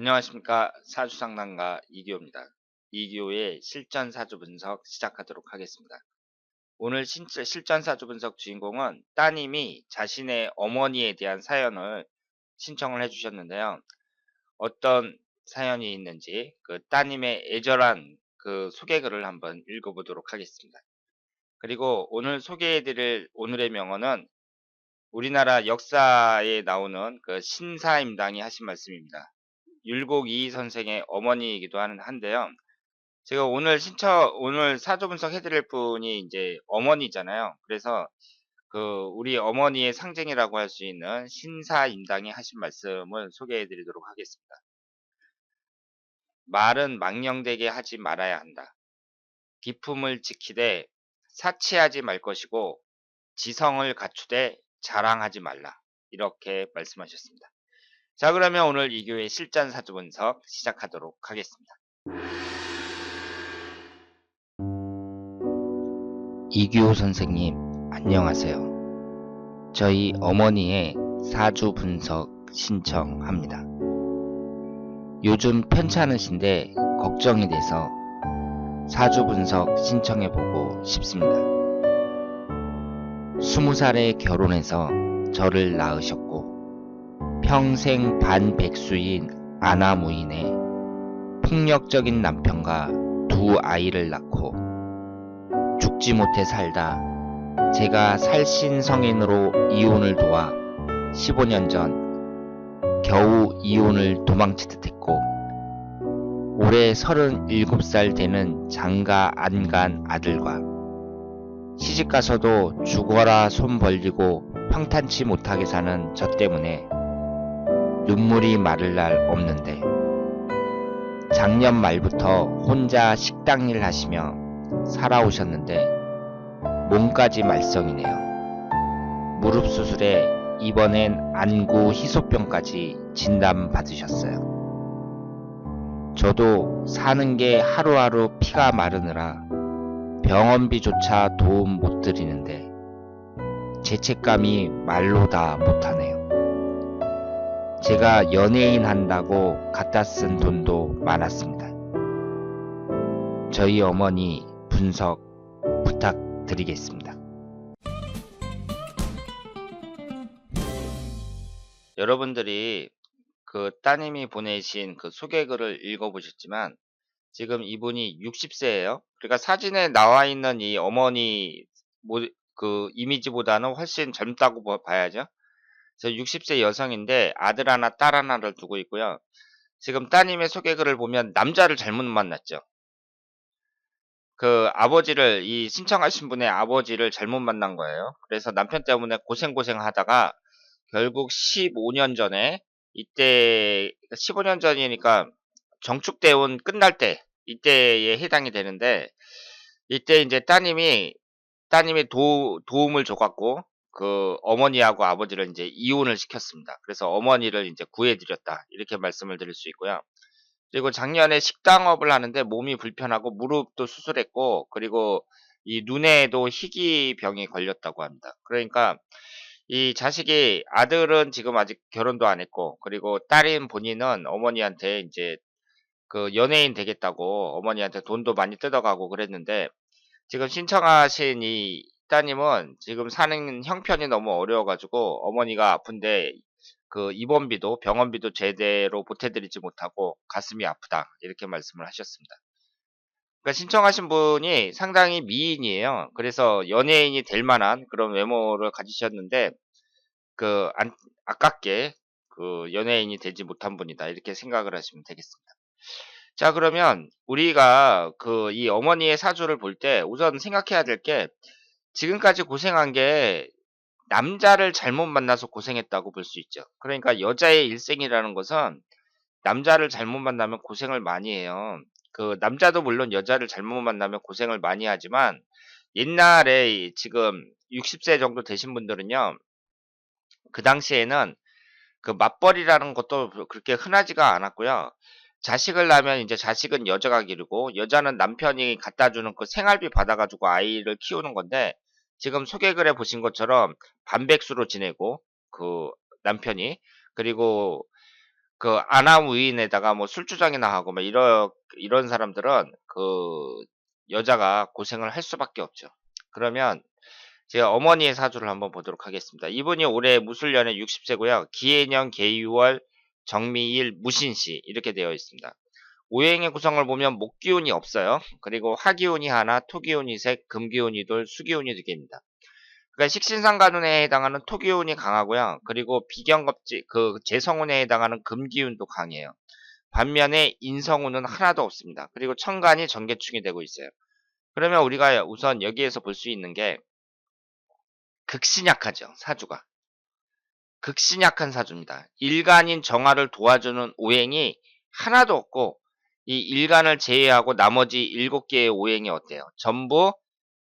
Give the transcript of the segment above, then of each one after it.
안녕하십니까 사주상담가 이기호입니다. 이기호의 실전 사주 분석 시작하도록 하겠습니다. 오늘 실전 사주 분석 주인공은 따님이 자신의 어머니에 대한 사연을 신청을 해주셨는데요. 어떤 사연이 있는지 그 따님의 애절한 그 소개글을 한번 읽어보도록 하겠습니다. 그리고 오늘 소개해드릴 오늘의 명언은 우리나라 역사에 나오는 그 신사임당이 하신 말씀입니다. 율곡 이희 선생의 어머니이기도 한데요. 제가 오늘 신청, 오늘 사주 분석 해드릴 분이 이제 어머니잖아요. 그래서 그 우리 어머니의 상징이라고 할 수 있는 신사임당이 하신 말씀을 소개해 드리도록 하겠습니다. 말은 망령되게 하지 말아야 한다. 기품을 지키되 사치하지 말 것이고 지성을 갖추되 자랑하지 말라. 이렇게 말씀하셨습니다. 자 그러면 오늘 이교의 실전 사주 분석 시작하도록 하겠습니다. 이규호 선생님 안녕하세요. 저희 어머니의 사주 분석 신청합니다. 요즘 편찮으신데 걱정이 돼서 사주 분석 신청해보고 싶습니다. 20살에 결혼해서 저를 낳으셨고 평생 반백수인 아나무인의 폭력적인 남편과 두 아이를 낳고 죽지 못해 살다 제가 살신 성인으로 이혼을 도와 15년 전 겨우 이혼을 도망치듯 했고 올해 37살 되는 장가 안 간 아들과 시집가서도 죽어라 손 벌리고 평탄치 못하게 사는 저 때문에 눈물이 마를 날 없는데 작년 말부터 혼자 식당 일 하시며 살아오셨는데 몸까지 말썽이네요. 무릎 수술에 이번엔 안구 희소병까지 진단 받으셨어요. 저도 사는 게 하루하루 피가 마르느라 병원비조차 도움 못 드리는데 죄책감이 말로 다 못하네요. 제가 연예인 한다고 갖다 쓴 돈도 많았습니다. 저희 어머니 분석 부탁드리겠습니다. 여러분들이 그 따님이 보내신 그 소개글을 읽어보셨지만 지금 이분이 60세예요. 그러니까 사진에 나와 있는 이 어머니 그 이미지보다는 훨씬 젊다고 봐야죠. 저 60세 여성인데 아들 하나 딸 하나를 두고 있고요. 지금 따님의 소개글을 보면 남자를 잘못 만났죠. 그 아버지를 이 신청하신 분의 아버지를 잘못 만난 거예요. 그래서 남편 때문에 고생고생 하다가 결국 15년 전에 이때 15년 전이니까 정축대원 끝날 때 이때에 해당이 되는데 이때 이제 따님이 따님이 도, 도움을 줘갖고 그 어머니하고 아버지를 이제 이혼을 시켰습니다. 그래서 어머니를 이제 구해드렸다. 이렇게 말씀을 드릴 수 있고요. 그리고 작년에 식당업을 하는데 몸이 불편하고 무릎도 수술했고 그리고 이 눈에도 희귀병이 걸렸다고 합니다. 그러니까 이 자식이 아들은 지금 아직 결혼도 안 했고 그리고 딸인 본인은 어머니한테 이제 그 연예인 되겠다고 어머니한테 돈도 많이 뜯어가고 그랬는데 지금 신청하신 이 따님은 지금 사는 형편이 너무 어려워가지고 어머니가 아픈데 그 입원비도 병원비도 제대로 보태드리지 못하고 가슴이 아프다 이렇게 말씀을 하셨습니다. 그러니까 신청하신 분이 상당히 미인이에요. 그래서 연예인이 될 만한 그런 외모를 가지셨는데 그 안, 아깝게 그 연예인이 되지 못한 분이다 이렇게 생각을 하시면 되겠습니다. 자 그러면 우리가 그 이 어머니의 사주를 볼 때 우선 생각해야 될게 지금까지 고생한 게 남자를 잘못 만나서 고생했다고 볼 수 있죠. 그러니까 여자의 일생이라는 것은 남자를 잘못 만나면 고생을 많이 해요. 그 남자도 물론 여자를 잘못 만나면 고생을 많이 하지만 옛날에 지금 60세 정도 되신 분들은요. 그 당시에는 그 맞벌이라는 것도 그렇게 흔하지가 않았고요. 자식을 낳으면 이제 자식은 여자가 기르고 여자는 남편이 갖다 주는 그 생활비 받아가지고 아이를 키우는 건데 지금 소개글에 보신 것처럼 반백수로 지내고 그 남편이 그리고 그 아나무인에다가 뭐 술주정이나 하고 막 이런 이런 사람들은 그 여자가 고생을 할 수밖에 없죠. 그러면 제가 어머니의 사주를 한번 보도록 하겠습니다. 이분이 올해 무술년에 60세고요. 기해년, 개유월, 정미일, 무신시 이렇게 되어 있습니다. 오행의 구성을 보면 목기운이 없어요. 그리고 화기운이 하나, 토기운이 셋, 금기운이 둘, 수기운이 두 개입니다. 그러니까 식신상간운에 해당하는 토기운이 강하고요. 그리고 비경겁지 그 재성운에 해당하는 금기운도 강해요. 반면에 인성운은 하나도 없습니다. 그리고 천간이 전개충이 되고 있어요. 그러면 우리가 우선 여기에서 볼 수 있는 게 극신약하죠. 사주가. 극신약한 사주입니다. 일간인 정화를 도와주는 오행이 하나도 없고 이 일간을 제외하고 나머지 일곱 개의 오행이 어때요? 전부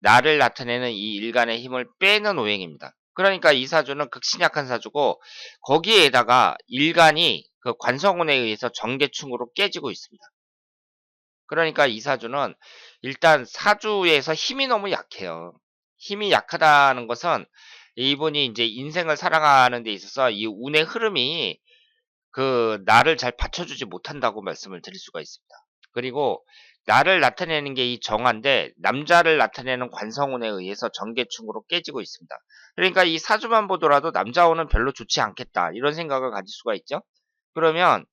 나를 나타내는 이 일간의 힘을 빼는 오행입니다. 그러니까 이 사주는 극신약한 사주고 거기에다가 일간이 그 관성운에 의해서 정계충으로 깨지고 있습니다. 그러니까 이 사주는 일단 사주에서 힘이 너무 약해요. 힘이 약하다는 것은 이분이 이제 인생을 살아가는 데 있어서 이 운의 흐름이 그 나를 잘 받쳐주지 못한다고 말씀을 드릴 수가 있습니다. 그리고 나를 나타내는 게 이 정화인데 남자를 나타내는 관성운에 의해서 전개충으로 깨지고 있습니다. 그러니까 이 사주만 보더라도 남자운은 별로 좋지 않겠다 이런 생각을 가질 수가 있죠. 그러면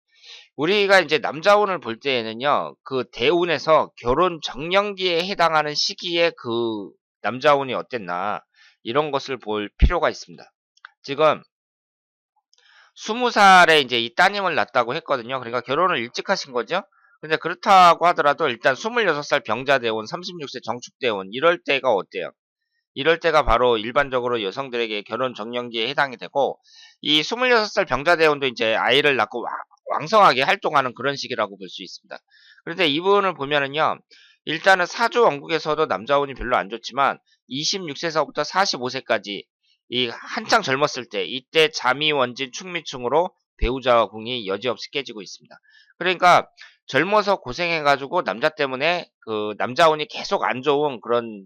우리가 이제 남자운을 볼 때에는요 그 대운에서 결혼 정년기에 해당하는 시기에 그 남자운이 어땠나 이런 것을 볼 필요가 있습니다. 지금 20살에 이제 이 따님을 낳았다고 했거든요. 그러니까 결혼을 일찍 하신 거죠. 근데 그렇다고 하더라도 일단 26살 병자대원, 36세 정축대원 이럴 때가 어때요? 이럴 때가 바로 일반적으로 여성들에게 결혼 정년기에 해당이 되고 이 26살 병자대원도 이제 아이를 낳고 왕성하게 활동하는 그런 시기라고 볼 수 있습니다. 그런데 이분을 보면은요. 일단은 사주 왕국에서도 남자운이 별로 안 좋지만 26세서부터 45세까지 이 한창 젊었을 때 이때 잠이 원진 충미충으로 배우자와 궁이 여지없이 깨지고 있습니다. 그러니까 젊어서 고생해가지고 남자 때문에 그 남자 운이 계속 안 좋은 그런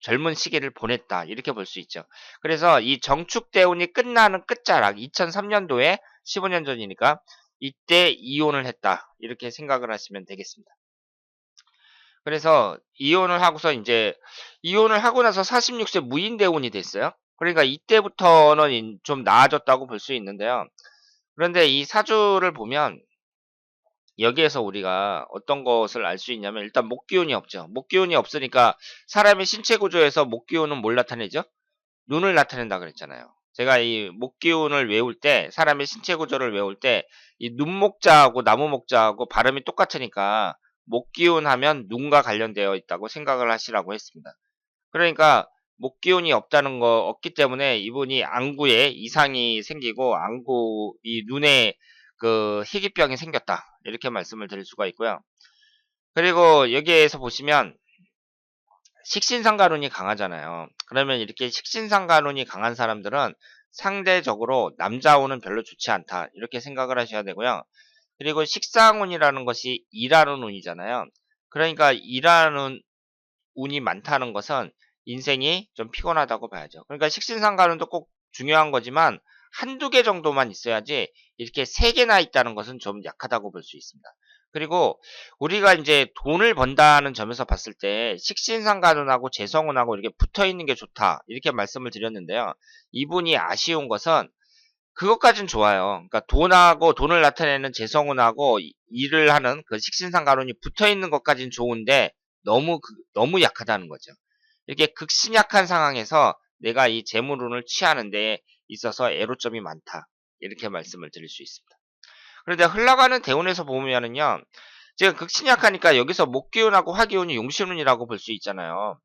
젊은 시기를 보냈다 이렇게 볼 수 있죠. 그래서 이 정축대운이 끝나는 끝자락 2003년도에 15년 전이니까 이때 이혼을 했다 이렇게 생각을 하시면 되겠습니다. 그래서 이혼을 하고서 이제 이혼을 하고 나서 46세 무인대운이 됐어요. 그러니까 이때부터는 좀 나아졌다고 볼 수 있는데요. 그런데 이 사주를 보면 여기에서 우리가 어떤 것을 알 수 있냐면 일단 목기운이 없죠. 목기운이 없으니까 사람의 신체 구조에서 목기운은 뭘 나타내죠? 눈을 나타낸다 그랬잖아요. 제가 이 목기운을 외울 때 사람의 신체 구조를 외울 때 이 눈목자하고 나무목자하고 발음이 똑같으니까 목기운 하면 눈과 관련되어 있다고 생각을 하시라고 했습니다. 그러니까 목기운이 없다는 거 없기 때문에 이분이 안구에 이상이 생기고 안구 이 눈에 그 희귀병이 생겼다 이렇게 말씀을 드릴 수가 있고요. 그리고 여기에서 보시면 식신상가론이 강하잖아요. 그러면 이렇게 식신상가론이 강한 사람들은 상대적으로 남자운은 별로 좋지 않다 이렇게 생각을 하셔야 되고요. 그리고 식상운이라는 것이 일하는 운이잖아요. 그러니까 일하는 운이 많다는 것은 인생이 좀 피곤하다고 봐야죠. 그러니까 식신상가론도 꼭 중요한 거지만 한두 개 정도만 있어야지 이렇게 세 개나 있다는 것은 좀 약하다고 볼 수 있습니다. 그리고 우리가 이제 돈을 번다는 점에서 봤을 때 식신상가론하고 재성운하고 이렇게 붙어 있는 게 좋다 이렇게 말씀을 드렸는데요. 이분이 아쉬운 것은 그것까진 좋아요. 그러니까 돈하고 돈을 나타내는 재성운하고 일을 하는 그 식신상 가론이 붙어 있는 것까진 좋은데 너무 그, 너무 약하다는 거죠. 이렇게 극신약한 상황에서 내가 이 재물운을 취하는 데 있어서 애로점이 많다. 이렇게 말씀을 드릴 수 있습니다. 그런데 흘러가는 대운에서 보면은요. 제가 극신약하니까 여기서 목기운하고 화기운이 용신운이라고 볼 수 있잖아요.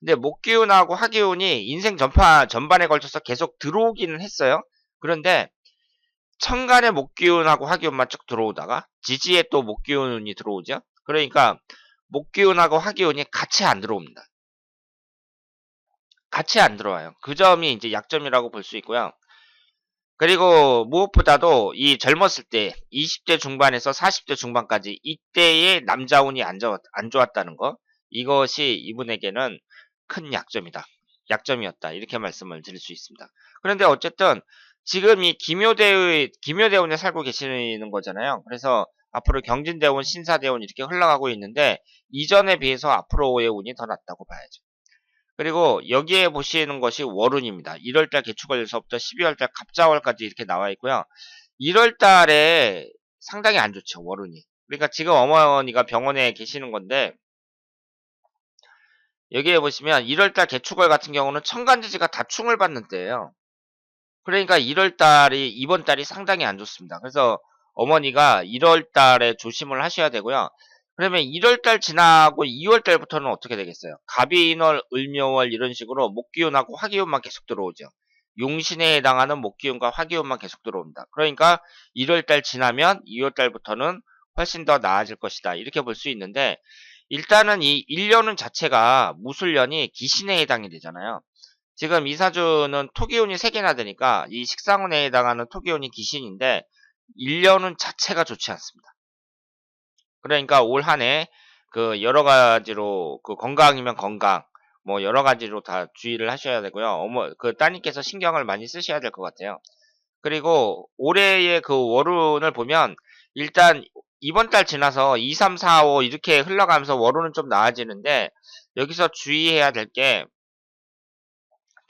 근데 목기운하고 화기운이 인생 전파, 전반에 걸쳐서 계속 들어오기는 했어요. 그런데 천간의 목기운하고 화기운만 쭉 들어오다가 지지에 또 목기운이 들어오죠. 그러니까 목기운하고 화기운이 같이 안 들어옵니다. 같이 안 들어와요. 그 점이 이제 약점이라고 볼 수 있고요. 그리고 무엇보다도 이 젊었을 때 20대 중반에서 40대 중반까지 이때의 남자운이 안, 좋았, 안 좋았다는 거 이것이 이분에게는 큰 약점이다. 약점이었다. 이렇게 말씀을 드릴 수 있습니다. 그런데 어쨌든 지금 이 김효대의 김효대원에 살고 계시는 거잖아요. 그래서 앞으로 경진대원, 신사대원 이렇게 흘러가고 있는데 이전에 비해서 앞으로의 운이 더 낫다고 봐야죠. 그리고 여기에 보시는 것이 월운입니다. 1월달 개축월에서부터 12월달 갑자월까지 이렇게 나와 있고요. 1월달에 상당히 안 좋죠 월운이. 그러니까 지금 어머니가 병원에 계시는 건데 여기에 보시면 1월달 개축월 같은 경우는 천간지지가 다 충을 받는 때예요. 그러니까 1월 달이 이번 달이 상당히 안 좋습니다. 그래서 어머니가 1월 달에 조심을 하셔야 되고요. 그러면 1월 달 지나고 2월 달부터는 어떻게 되겠어요? 갑이인월, 을묘월 이런 식으로 목기운하고 화기운만 계속 들어오죠. 용신에 해당하는 목기운과 화기운만 계속 들어옵니다. 그러니까 1월 달 지나면 2월 달부터는 훨씬 더 나아질 것이다. 이렇게 볼 수 있는데 일단은 이 1년은 자체가 무술년이 기신에 해당이 되잖아요. 지금 이사주는 토기운이 3개나 되니까 이 식상운에 해당하는 토기운이 기신인데 1년은 자체가 좋지 않습니다. 그러니까 올 한 해 그 여러 가지로 그 건강이면 건강 뭐 여러 가지로 다 주의를 하셔야 되고요. 어머 그 따님께서 신경을 많이 쓰셔야 될 것 같아요. 그리고 올해의 그 월운을 보면 일단 이번 달 지나서 2, 3, 4, 5 이렇게 흘러가면서 월운은 좀 나아지는데 여기서 주의해야 될 게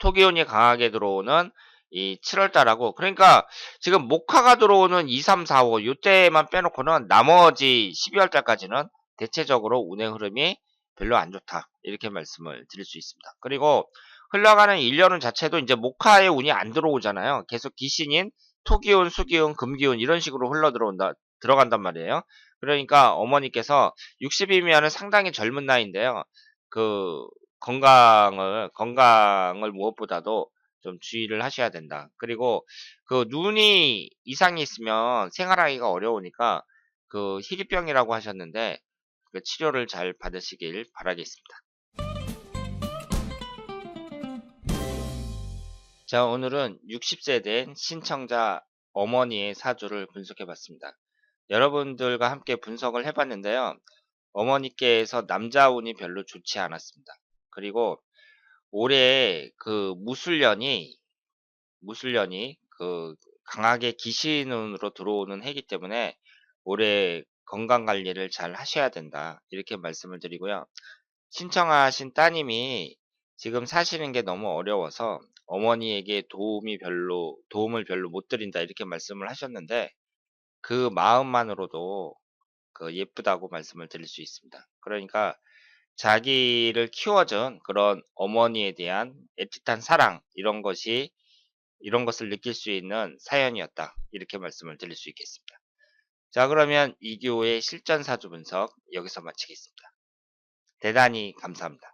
토기운이 강하게 들어오는 이 7월달하고 그러니까 지금 목화가 들어오는 2, 3, 4, 5 이때만 빼놓고는 나머지 12월달까지는 대체적으로 운의 흐름이 별로 안 좋다 이렇게 말씀을 드릴 수 있습니다. 그리고 흘러가는 1년은 자체도 이제 목화의 운이 안 들어오잖아요. 계속 기신인 토기운, 수기운, 금기운 이런 식으로 흘러 들어온다 들어간단 말이에요. 그러니까 어머니께서 60이면 상당히 젊은 나이인데요. 그 건강을 건강을 무엇보다도 좀 주의를 하셔야 된다. 그리고 그 눈이 이상이 있으면 생활하기가 어려우니까 그 희귀병이라고 하셨는데 그 치료를 잘 받으시길 바라겠습니다. 자, 오늘은 60세 된 신청자 어머니의 사주를 분석해 봤습니다. 여러분들과 함께 분석을 해봤는데요. 어머니께서 남자 운이 별로 좋지 않았습니다. 그리고 올해 그 무술년이 무술년이 그 강하게 기신운으로 들어오는 해기 때문에 올해 건강 관리를 잘 하셔야 된다. 이렇게 말씀을 드리고요. 신청하신 따님이 지금 사시는 게 너무 어려워서 어머니에게 도움이 별로 도움을 별로 못 드린다 이렇게 말씀을 하셨는데 그 마음만으로도 그 예쁘다고 말씀을 드릴 수 있습니다. 그러니까 자기를 키워준 그런 어머니에 대한 애틋한 사랑 이런 것이 이런 것을 느낄 수 있는 사연이었다 이렇게 말씀을 드릴 수 있겠습니다. 자 그러면 이교의 실전 사주 분석 여기서 마치겠습니다. 대단히 감사합니다.